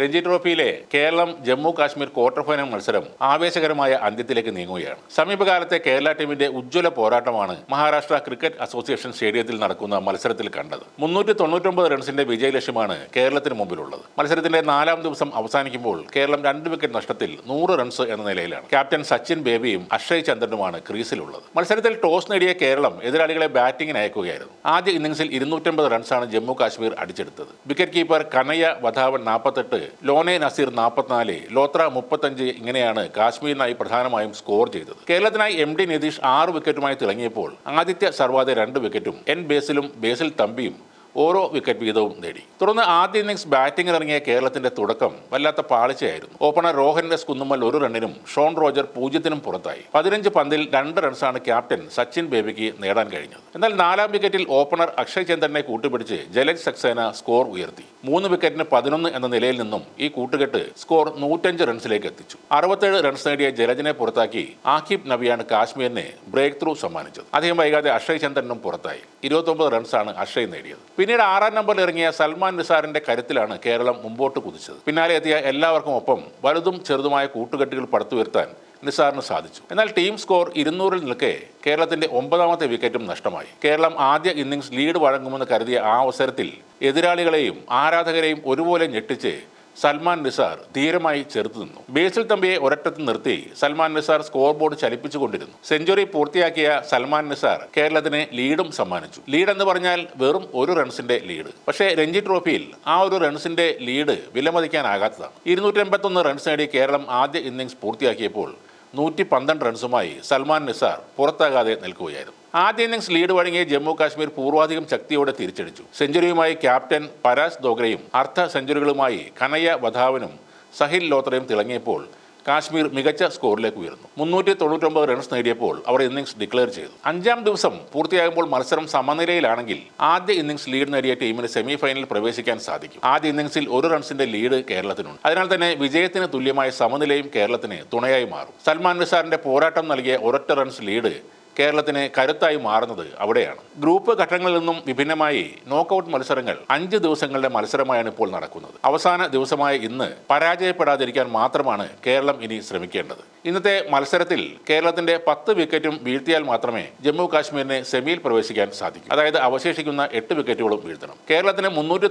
രഞ്ജി ട്രോഫിയിലെ Keralam Jammu Kashmir quarter final മത്സരം ആവേശകരമായ അന്ത്യത്തിലേക്ക് നീങ്ങുകയാണ്. സമീപകാലത്തെ കേരള ടീമിന്റെ ഉജ്ജ്വല പോരാട്ടമാണ് മഹാരാഷ്ട്ര ക്രിക്കറ്റ് അസോസിയേഷൻ സ്റ്റേഡിയത്തിൽ നടക്കുന്ന മത്സരത്തിൽ കണ്ടത്. മുന്നൂറ്റി തൊണ്ണൂറ്റൊമ്പത് റൺസിന്റെ വിജയലക്ഷ്യമാണ് കേരളത്തിന് മുമ്പിലുള്ളത്. മത്സരത്തിന്റെ നാലാം ദിവസം അവസാനിക്കുമ്പോൾ കേരളം രണ്ട് വിക്കറ്റ് നഷ്ടത്തിൽ നൂറ് റൺസ് എന്ന നിലയിലാണ്. ക്യാപ്റ്റൻ സച്ചിൻ ബേബിയും അക്ഷയ് ചന്ദ്രനുമാണ് ക്രീസിലുള്ളത്. മത്സരത്തിൽ ടോസ് നേടിയ കേരളം എതിരാളികളെ ബാറ്റിംഗിന് അയക്കുകയായിരുന്നു. ആദ്യ ഇന്നിംഗ്സിൽ ഇരുന്നൂറ്റമ്പത് റൺസാണ് ജമ്മു കാശ്മീർ അടിച്ചെടുത്തത്. വിക്കറ്റ് കീപ്പർ കനയ്യ വധാവൻ നാൽപ്പത്തെട്ട് ലോനെ നസീർ നാൽപ്പത്തിനാല് ലോത്ര മുപ്പത്തഞ്ച് ഇങ്ങനെയാണ് കാശ്മീരിനായി പ്രധാനമായും സ്കോർ ചെയ്തത്. കേരളത്തിനായി എം ഡി നിതീഷ് ആറ് വിക്കറ്റുമായി തിളങ്ങിയപ്പോൾ ആദിത്യ സർവാദെ രണ്ട് വിക്കറ്റും എൻ ബേസിലും ബേസിൽ തമ്പിയും ഓരോ വിക്കറ്റ് വീതവും നേടി. തുടർന്ന് ആദ്യ ഇന്നിംഗ്സ് ബാറ്റിംഗിൽ ഇറങ്ങിയ കേരളത്തിന്റെ തുടക്കം വല്ലാത്ത പാളിച്ചയായിരുന്നു. ഓപ്പണർ രോഹൻ എസ് കുന്നുമ്മൽ ഒരു റണ്ണിനും ഷോൺ റോജർ പൂജ്യത്തിനും പുറത്തായി. പതിനഞ്ച് പന്തിൽ രണ്ട് റൺസാണ് ക്യാപ്റ്റൻ സച്ചിൻ ബേബിക്ക് നേടാൻ കഴിഞ്ഞത്. എന്നാൽ നാലാം വിക്കറ്റിൽ ഓപ്പണർ അക്ഷയ് ചന്ദ്രനെ കൂട്ടുപിടിച്ച് ജലജ് സക്സേന സ്കോർ ഉയർത്തി. മൂന്ന് വിക്കറ്റിന് പതിനൊന്ന് എന്ന നിലയിൽ നിന്നും ഈ കൂട്ടുകെട്ട് സ്കോർ നൂറ്റഞ്ച് റൺസിലേക്ക് എത്തിച്ചു. അറുപത്തേഴ് റൺസ് നേടിയ ജലജിനെ പുറത്താക്കി ആക്കിബ് നബിയാണ് കാശ്മീരിനെ ബ്രേക്ക് ത്രൂ സമ്മാനിച്ചത്. അധികം വൈകാതെ അക്ഷയ് ചന്ദ്രനും പുറത്തായി. ഇരുപത്തൊമ്പത് റൺസാണ് അക്ഷയ് നേടിയത്. പിന്നീട് ആറാം നമ്പറിൽ ഇറങ്ങിയ സൽമാൻ നിസാറിന്റെ കരുത്തിലാണ് കേരളം മുമ്പോട്ട് കുതിച്ചത്. പിന്നാലെ എത്തിയ എല്ലാവർക്കും ഒപ്പം വലുതും ചെറുതുമായ കൂട്ടുകെട്ടുകൾ പടുത്തുയർത്താൻ നിസാറിന് സാധിച്ചു. എന്നാൽ ടീം സ്കോർ ഇരുന്നൂറിൽ നിൽക്കെ കേരളത്തിന്റെ ഒമ്പതാമത്തെ വിക്കറ്റും നഷ്ടമായി. കേരളം ആദ്യ ഇന്നിംഗ്സ് ലീഡ് വഴങ്ങുമെന്ന് കരുതിയ ആ അവസരത്തിൽ എതിരാളികളെയും ആരാധകരെയും ഒരുപോലെ ഞെട്ടിച്ച് സൽമാൻ നിസാർ ധീരമായി ചെറുത്തു നിന്നു. ബേസിൽ തമ്പിയെ ഒരറ്റത്ത് നിർത്തി സൽമാൻ നിസാർ സ്കോർ ബോർഡ് ചലിപ്പിച്ചുകൊണ്ടിരുന്നു സെഞ്ചുറി പൂർത്തിയാക്കിയ സൽമാൻ നിസാർ കേരളത്തിന് ലീഡും സമ്മാനിച്ചു. ലീഡ് എന്ന് പറഞ്ഞാൽ വെറും ഒരു റൺസിന്റെ ലീഡ്. പക്ഷേ രഞ്ജി ട്രോഫിയിൽ ആ ഒരു റൺസിന്റെ ലീഡ് വിലമതിക്കാനാകാത്തതാണ്. ഇരുന്നൂറ്റി എൺപത്തൊന്ന് റൺസ് നേടി കേരളം ആദ്യ ഇന്നിംഗ്സ് പൂർത്തിയാക്കിയപ്പോൾ നൂറ്റി പന്ത്രണ്ട് റൺസുമായി സൽമാൻ നിസാർ പുറത്താകാതെ നിൽക്കുകയായിരുന്നു. ആദ്യ ഇന്നിംഗ്സ് ലീഡ് വഴങ്ങിയ ജമ്മു കാശ്മീർ പൂർവാധികം ശക്തിയോടെ തിരിച്ചടിച്ചു. സെഞ്ചുറിയുമായി ക്യാപ്റ്റൻ പരാസ് ദോഗ്രയും അർദ്ധ സെഞ്ചുറികളുമായി കനയ്യ വധാവനും സഹിൽ ലോത്രയും തിളങ്ങിയപ്പോൾ കാശ്മീർ മികച്ച സ്കോറിലേക്ക് ഉയർന്നു. മുന്നൂറ്റി തൊണ്ണൂറ്റൊമ്പത് റൺസ് നേടിയപ്പോൾ അവർ ഇന്നിംഗ്സ് ഡിക്ലെയർ ചെയ്തു. അഞ്ചാം ദിവസം പൂർത്തിയാകുമ്പോൾ മത്സരം സമനിലയിലാണെങ്കിൽ ആദ്യ ഇന്നിംഗ്സ് ലീഡ് നേടിയ ടീമിന് സെമി ഫൈനലിൽ പ്രവേശിക്കാൻ സാധിക്കും. ആദ്യ ഇന്നിംഗ്സിൽ ഒരു റൺസിന്റെ ലീഡ് കേരളത്തിനുണ്ട്. അതിനാൽ തന്നെ വിജയത്തിന് തുല്യമായ സമനിലയും കേരളത്തിന് തുണയായി മാറും. സൽമാൻ നിസാറിന്റെ പോരാട്ടം നൽകിയ ഒരൊറ്റ റൺസ് ലീഡ് കേരളത്തിന് കരുത്തായി മാറുന്നത് അവിടെയാണ്. ഗ്രൂപ്പ് ഘട്ടങ്ങളിൽ നിന്നും വിഭിന്നമായി നോക്കൌട്ട് മത്സരങ്ങൾ അഞ്ച് ദിവസങ്ങളുടെ മത്സരമായാണ് ഇപ്പോൾ നടക്കുന്നത്. അവസാന ദിവസമായ ഇന്ന് പരാജയപ്പെടാതിരിക്കാൻ മാത്രമാണ് കേരളം ഇനി ശ്രമിക്കേണ്ടത്. ഇന്നത്തെ മത്സരത്തിൽ കേരളത്തിന്റെ പത്ത് വിക്കറ്റും വീഴ്ത്തിയാൽ മാത്രമേ ജമ്മു കാശ്മീരിനെ സെമിയിൽ പ്രവേശിക്കാൻ സാധിക്കൂ. അതായത് അവശേഷിക്കുന്ന എട്ട് വിക്കറ്റുകളും വീഴ്ത്തണം. കേരളത്തിന് മുന്നൂറ്റി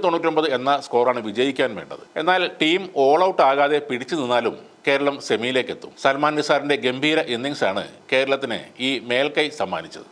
എന്ന സ്കോറാണ് വിജയിക്കാൻ വേണ്ടത്. എന്നാൽ ടീം ഓൾ ഔട്ട് ആകാതെ പിടിച്ചു നിന്നാലും കേരളം സെമിയിലേക്ക് എത്തും സൽമാൻ നിസാറിന്റെ ഗംഭീര ഇന്നിങ്സാണ് കേരളത്തിന് ഈ മേൽക്കൈ സമ്മാനിച്ചത്.